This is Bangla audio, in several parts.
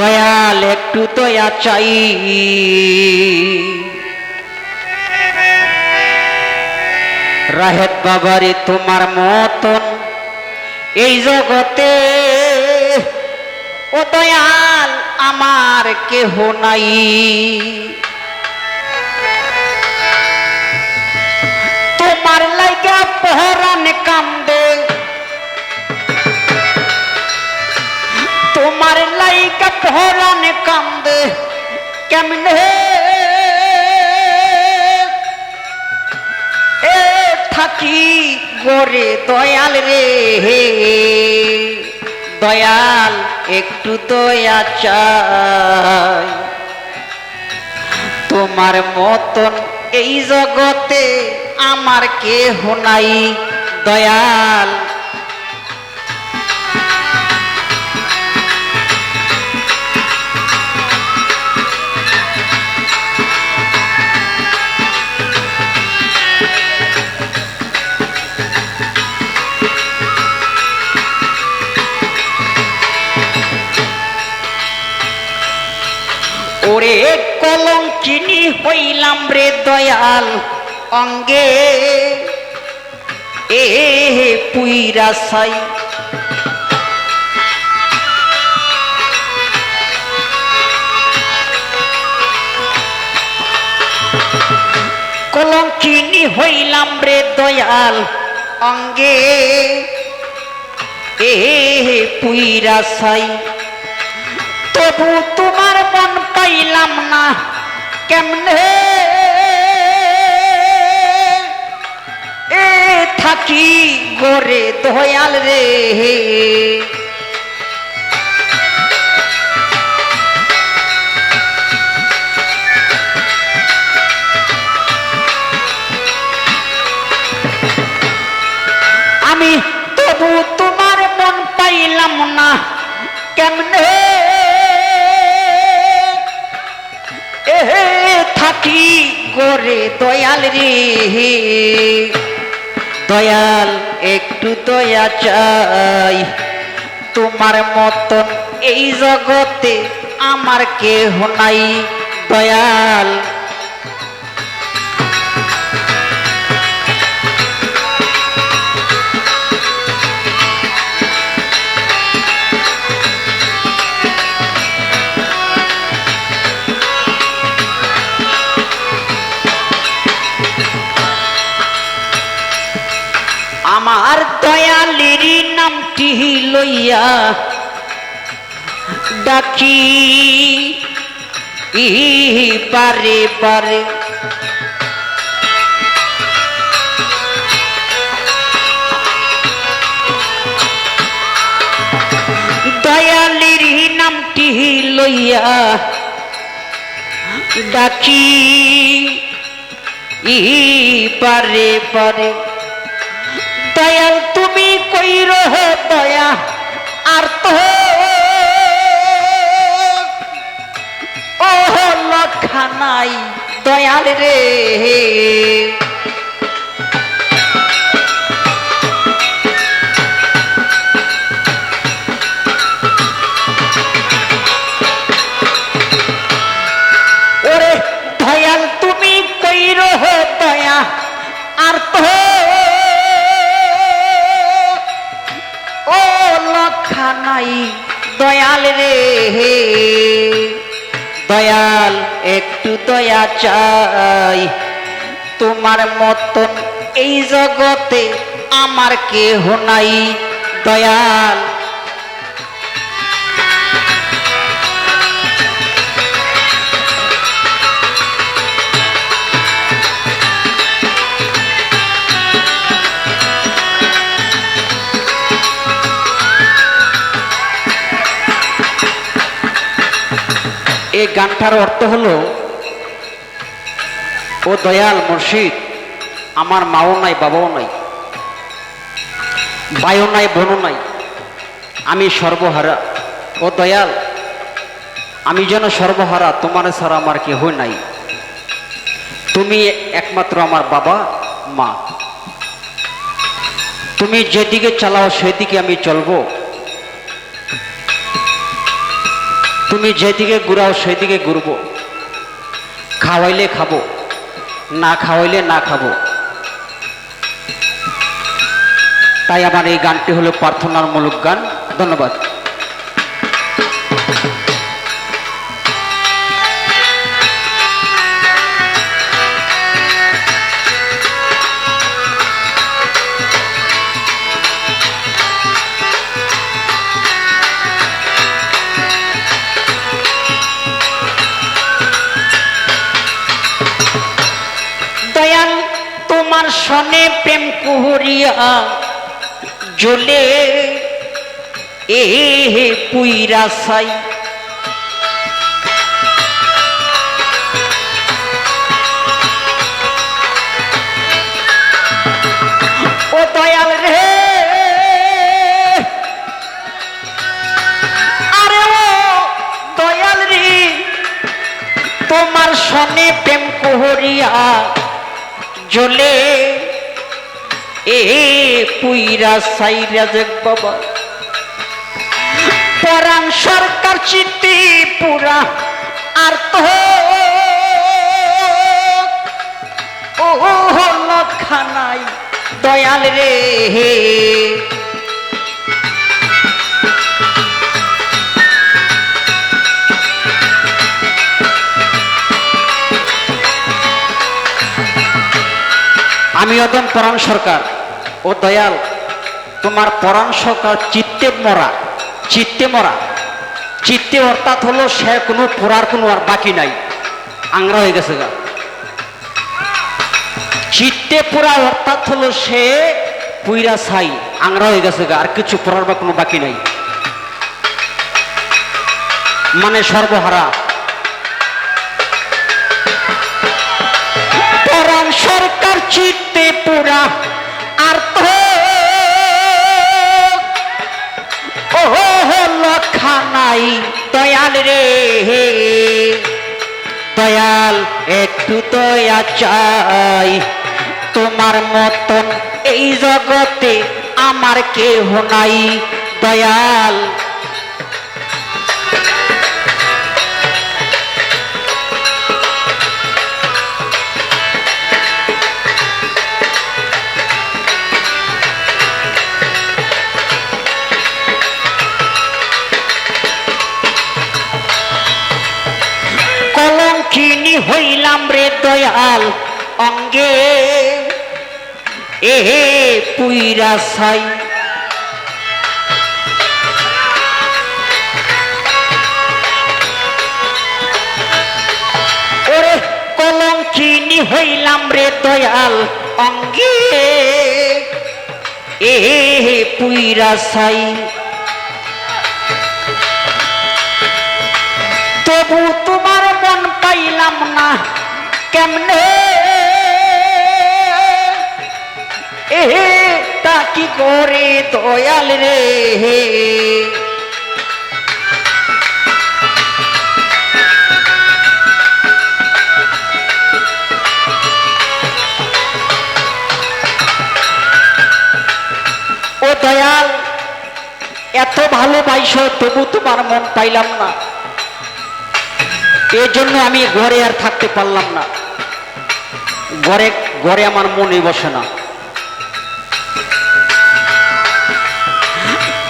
দয়াল একটু দয়া চাই। রাহেত বাবারে তোমার মতন এই জগতে ও দয়াল আমার কেহ নাই। তোমার লাইগা পহরান কান্দে তোমার লাইগা পহরান কান্দে কেমনে এ থাকি গোরে দয়াল রে হে দয়াল একটু দয়া চাই তোমার মতন এই জগতে আমার কেহ নাই দয়াল হইলাম রে দয়াল অঙ্গে। এ পুইরা সাই। কলম চিনি হইলাম রে দয়াল অঙ্গে। এ পুইরা সাই। তবু তোমার মন পাইলাম না। কেমনে? এ থাকি গোরে দয়াল রে। আমি তবু তোমার মন পাইলাম না। কেমনে? গোরে দয়াল রে। দয়াল, একটু দয়া চাই। তোমার মতন এই জগতে আমার কেহ নাই। দয়াল ডাকি ই বারে বারে দয়ালেরই নামটি লইয়া ডাকি। ই বারে বারে দয়াল, তুমি কই রহ? দয়াল রে দয়া চাই। তোমার মতন এই জগতে আমার কেহ নাই দয়াল। এই গানটার অর্থ হলো ও দয়াল মুর্শিদ, আমার মাও নাই, বাবাও নাই, ভাইও নাই, বোনও নাই, আমি সর্বহারা। ও দয়াল, আমি যেন সর্বহারা, তোমার ছাড়া আমার কেহ নাই। তুমি একমাত্র আমার বাবা, মা। তুমি যেদিকে চালাও, সেদিকে আমি চলবো। তুমি যেদিকে ঘুরাও, সেদিকে ঘুরবো। খাওয়াইলে খাব। না খাওয়াইলে না খাব। তাই আমার এই গানটি হলো প্রার্থনার মূলক গান। ধন্যবাদ। প্রেম কুহরিয়া জ্বলে, এ হে পুইরা সাই। ও দয়াল রে। দয়াল রে, তোমার সনে প্রেম কোহরিয়া জ্বলে পুইরা সাইরা যে বাবা। পরাণ সরকার চিঠি পুরা আর তো লক্ষানাই দয়াল রে হে। আমি অদম পরাণ সরকার। ও দয়াল, তোমার পরাণ সরকার চিত্তে মরা চিত্তে মরা। চিত্তে অর্থাৎ হলো সে কোনো পড়ার কোনো আর বাকি নাই। আংরা হয়ে গেছে গা। চিত্তে পোড়া অর্থাৎ হলো সে পুইরা ছাই, আংরা হয়ে গেছে গা, আর কিছু পড়ার বা কোনো বাকি নাই। মানে সর্বহারা। পরাণ সরকার চিত্তে পুরা নাই দয়াল রে দয়াল, একটু দয়া চাই। তোমার মতন এই জগতে আমার কেহ নাই। দয়াল হইলাম রে দয়াল অঙ্গে। এ পুইরা সাই। ওরে কলঙ্কিনী হইলাম রে দয়াল অঙ্গে। এ পুইরা সাই। তবু পাইলাম না, কেমনে? এ, তা কি করে দয়াল রে? ও দয়াল, এত ভালোবাইস তবু তোমার মন পাইলাম না। এই জন্য আমি ঘরে আর থাকতে পারলাম না। ঘরে ঘরে আমার মনে বসে না।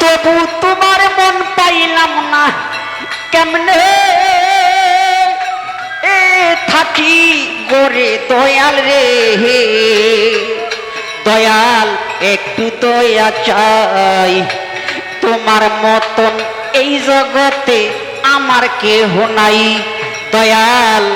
তবু তোমার মন পাইলাম না। কেমনে? এ থাকি গরে দয়াল রে হে। দয়াল, একটু দয়া চাই। তোমার মতন এই জগতে আমার কেহ নাই। দয়াল।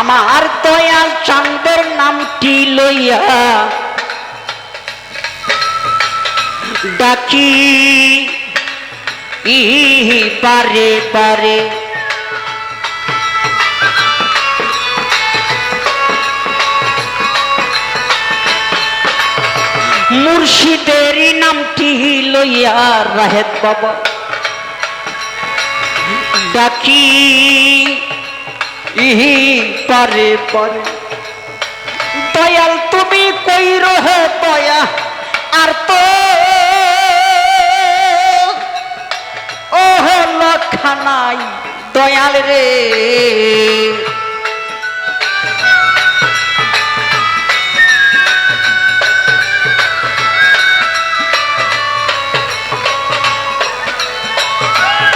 আমার দয়াল চান্দের নামটি লইয়া ডাকি। পারে পারে। মুর মুর্শিদের নামটি লইয়া রাহেত বাবা ডাকি ইহি পারে পারে। দয়াল, তুমি কই রহে দয়া, আর তো লখানাই দয়াল রে।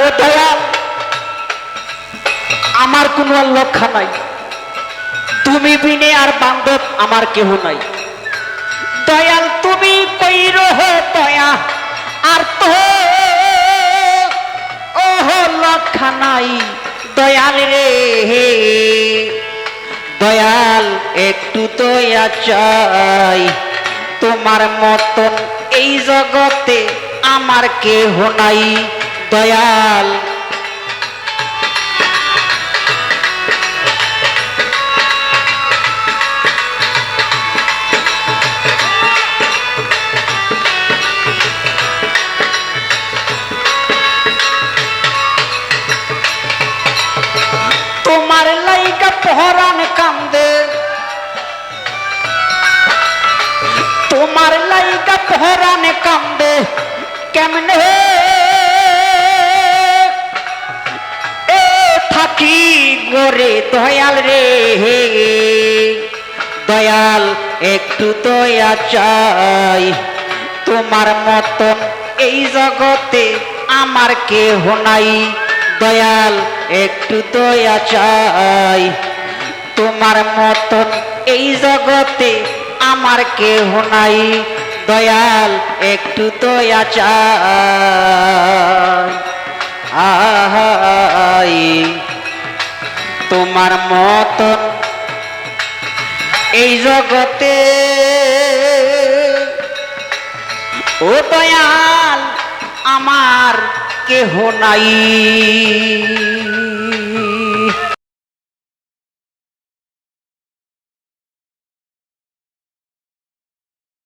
ও দয়াল, আমার কোনো আর লক্ষা নাই। তুমি বিনে আর বান্ধব আমার কেহ নাই। দয়াল, তুমি কই রহ দয়া, আর তো লক্ষা নাই দয়াল রে দয়াল, একটু দয়া চাই। তোমার মতন এই জগতে আমার কেহ নাই। দয়াল কেমনে? এ থাকি গোরে দয়াল রে। দয়াল, একটু দয়া চাই। তোমার মতন এই জগতে আমার কেহ নাই। দয়াল, একটু দয়া চাই। তোমার মতন এই জগতে আমার কেহ নাই। দয়াল একটু দয়া চাই আহাই তোমার মতন এই জগতে ও দয়াল আমার কেহ নাই।